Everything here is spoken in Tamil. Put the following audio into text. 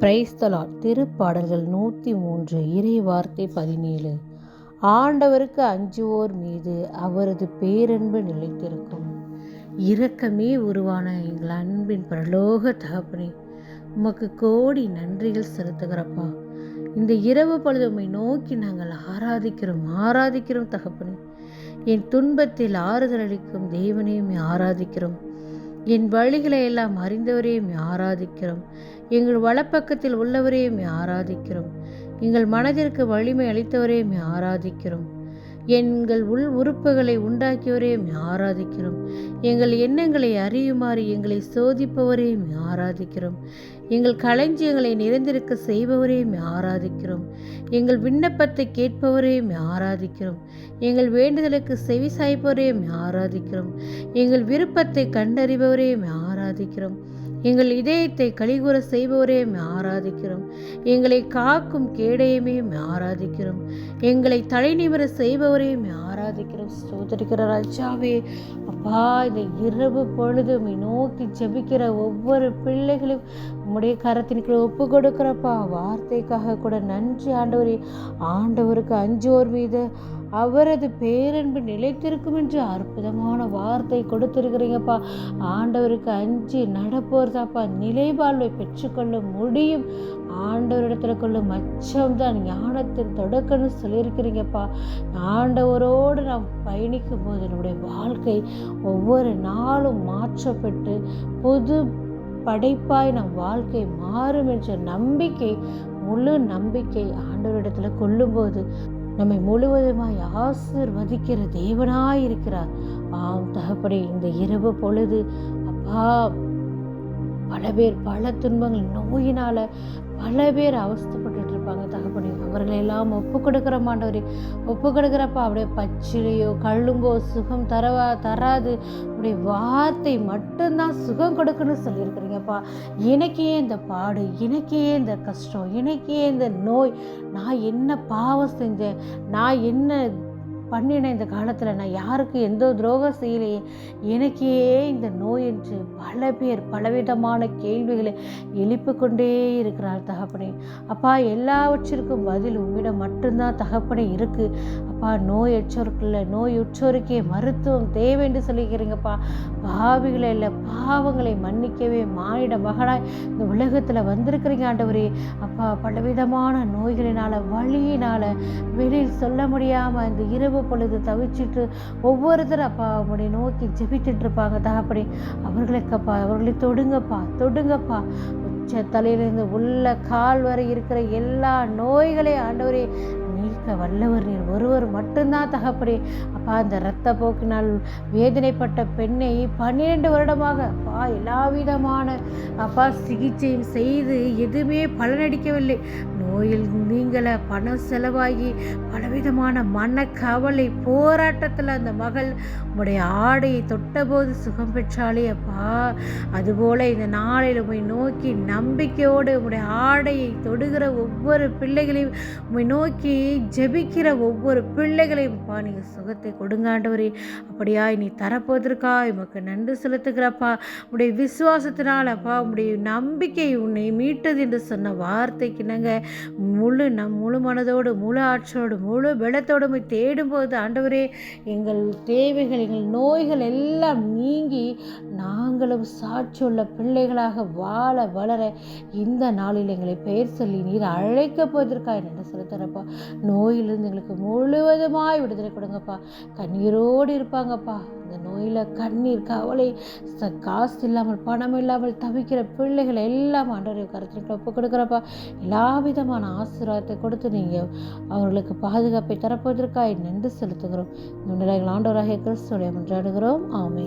பிரைஸ்தலால் திருப்பாடல்கள் நூற்றி மூன்று இறை வார்த்தை பதினேழு. ஆண்டவருக்கு அஞ்சுவோர் மீது அவரது பேரன்பு நிலைத்திருக்கும். இரக்கமே உருவான எங்கள் அன்பின் பிரலோக தகப்பனே உமக்கு கோடி நன்றிகள் செலுத்துகிறப்பா. இந்த இரவு பொழுது உண்மை நோக்கி நாங்கள் ஆராதிக்கிறோம் ஆராதிக்கிறோம் தகப்பனே. என் துன்பத்தில் ஆறுதல் அளிக்கும் தேவனையும் ஆராதிக்கிறோம். என் வழிகளை எல்லாம் அறிந்தவரையும் ஆராதிக்கிறோம். எங்கள் வலப்பக்கத்தில் உள்ளவரையும் ஆராதிக்கிறோம். எங்கள் மனதிற்கு வலிமை அளித்தவரையும் ஆராதிக்கிறோம். எங்கள் உள் உறுப்புகளை உண்டாக்கியவரையும் ஆராதிக்கிறோம். எங்கள் எண்ணங்களை அறியுமாறு எங்களை சோதிப்பவரையும் ஆராதிக்கிறோம். எங்கள் களஞ்சியங்களை நிறைந்திருக்க செய்பவரையும் ஆராதிக்கிறோம். எங்கள் விண்ணப்பத்தை கேட்பவரையும் ஆராதிக்கிறோம். எங்கள் வேண்டுதலுக்கு செவி சாய்ப்பவரையும் ஆராதிக்கிறோம். எங்கள் விருப்பத்தை கண்டறிபவரையும் ஆராதிக்கிறோம். எங்கள் இதயத்தை கலிகூற செய்பவரையும் ஆராதிக்கிறோம். எங்களை காக்கும் கேடையுமே ஆராதிக்கிறோம். எங்களை தலைநிமிர செய்பவரையும் ஆராதிக்கிறோம். ஸ்தோத்திரிக்கிற ராஜாவே அப்பா இந்த இரவு பொழுதுமை நோக்கி ஜெபிக்கிற ஒவ்வொரு பிள்ளைகளும் உம்முடைய கரத்தினுக்கு ஒப்பு கொடுக்குறப்பா வார்த்தைக்காக கூட நன்றி ஆண்டவர். ஆண்டவருக்கு அஞ்சோர் மீது அவரது பேரன்பு நிலைத்திருக்கும் என்று அற்புதமான வார்த்தை கொடுத்துருக்கிறீங்கப்பா. ஆண்டவருக்கு அஞ்சு நடப்போர்தாப்பா நிலைவாழ்வை பெற்றுக்கொள்ள முடியும். ஆண்டவரிடத்துல கொள்ளும் அச்சம்தான் ஞானத்தின் தொடக்கம்னு சொல்லியிருக்கிறீங்கப்பா. ஆண்டவரோடு நாம் பயணிக்கும் போது நம்முடைய வாழ்க்கை ஒவ்வொரு நாளும் மாற்றப்பட்டு புது படைப்பாய் நம் வாழ்க்கை மாறும் என்ற நம்பிக்கை முழு நம்பிக்கை ஆண்டவரிடத்தில் கொள்ளும்போது நம்மை முழுவதுமாய் ஆசிர்வதிக்கிற தேவனாய் இருக்கிறார். ஆம் தகப்படி இந்த இரவு பொழுது அப்பா பல பேர் பல துன்பங்கள் நோயினால பல பேர் அவஸ்தப்பட்டு இருப்பாங்க தகப்படி அவர்களை எல்லாம் ஒப்பு கொடுக்குற மாண்டவரே ஒப்பு கொடுக்குறப்ப அப்படியே பச்சிலையோ கழும்போ சுகம் தரவா தராது. உடைய வார்த்தை மட்டும்தான் சுகம் கொடுக்குன்னு சொல்லியிருக்கிறீங்கப்பா. எனக்கே இந்த பாடு எனக்கே இந்த கஷ்டம் எனக்கே இந்த நோய். நான் என்ன பாவம் செஞ்சேன்? நான் என்ன பண்ணினேன் இந்த காலத்தில் நான் யாருக்கு எந்த துரோகம் செய்யலையே? எனக்கே இந்த நோய் என்று பல பேர் பலவிதமான கேள்விகளை எழுப்பி கொண்டே இருக்கிறார் தகப்பனே. அப்பா எல்லாவற்றிற்கும் பதில் உம்மிடம் மட்டும்தான் தகப்பனே இருக்குது அப்பா நோய் எச்சோருக்குள்ள நோய் உற்றோருக்கே மருத்துவம் தேவை என்று சொல்லிக்கிறீங்கப்பா. பாவிகளை இல்லை பாவங்களை மன்னிக்கவே மானிட மகனாய் இந்த உலகத்தில் வந்திருக்கிறீங்க ஆண்டவரே. அப்பா பலவிதமான நோய்களினால் வழியினால் வெளியில் சொல்ல முடியாமல் இந்த இரவு பொழுது தவிச்சிட்டு ஒவ்வொருத்தரும் அப்பா அவங்களுடைய நோக்கி ஜெபிச்சுட்டு இருப்பாங்க. தகப்படி அவர்களுக்கப்பா அவர்களை தொடுங்கப்பா தொடுங்கப்பா. தலையிலிருந்து உள்ள கால் வரை இருக்கிற எல்லா நோய்களையும் ஆண்டவரே நீக்க வல்லவர் நீர். ஒருவர் மட்டும்தான் தகப்படி அப்பா அந்த இரத்த போக்கினால் வேதனைப்பட்ட பெண்ணை பன்னிரெண்டு வருடமாக அப்பா எல்லா விதமான அப்பா சிகிச்சையும் செய்து எதுவுமே பலனடிக்கவில்லை நோயில் நீங்களை பணம் செலவாகி பலவிதமான மன கவலை போராட்டத்தில் அந்த மகள் உம்முடைய ஆடையை தொட்டபோது சுகம் பெற்றாலே அப்பா. அதுபோல இந்த நாளில் உம்மை நோக்கி நம்பிக்கையோடு உம்முடைய ஆடையை தொடுகிற ஒவ்வொரு பிள்ளைகளையும் உம்மை நோக்கி ஜெபிக்கிற ஒவ்வொரு பிள்ளைகளையும் அப்பா நீங்கள் சுகத்தை கொடுங்காண்டவரே அப்படியா நீ தரப்போதற்கா உமக்கு நன்றி செலுத்துகிறப்பா உடைய விசுவாசத்தினால் அப்பா உடைய நம்பிக்கை உன்னை மீட்டது என்று சொன்ன வார்த்தைக்கு நாங்கள் முழு நம் முழு மனதோடு முழு ஆற்றோடு முழு வெள்ளத்தோடு போய் தேடும்போது ஆண்டவரே எங்கள் தேவைகளை எங்கள் நோய்கள் எல்லாம் நீங்கி நாங்களும் சாட்சியுள்ள பிள்ளைகளாக வாழ வளர இந்த நாளில் எங்களை பெயர் சொல்லி நீர் அழைக்க போவதற்காக என்ன செலுத்துறப்பா நோயிலிருந்து எங்களுக்கு முழுவதுமாய் விடுதலை கொடுங்கப்பா. கண்ணீரோடு இருப்பாங்கப்பா. இந்த நோயில் கண்ணீர் கவலை காசு இல்லாமல் பணம் இல்லாமல் தவிக்கிற பிள்ளைகளை எல்லாம் ஆண்டவரை கருத்துக்கு ஒப்பு கொடுக்குறப்பா. எல்லா விதமான ஆசீர்வாதத்தை கொடுத்து நீங்கள் அவர்களுக்கு பாதுகாப்பை தரப்போவதற்காக நன்றி செலுத்துகிறோம். இந்த ஆண்டவராக கிறிஸ்துடைய மன்றாடுகிறோம். ஆமை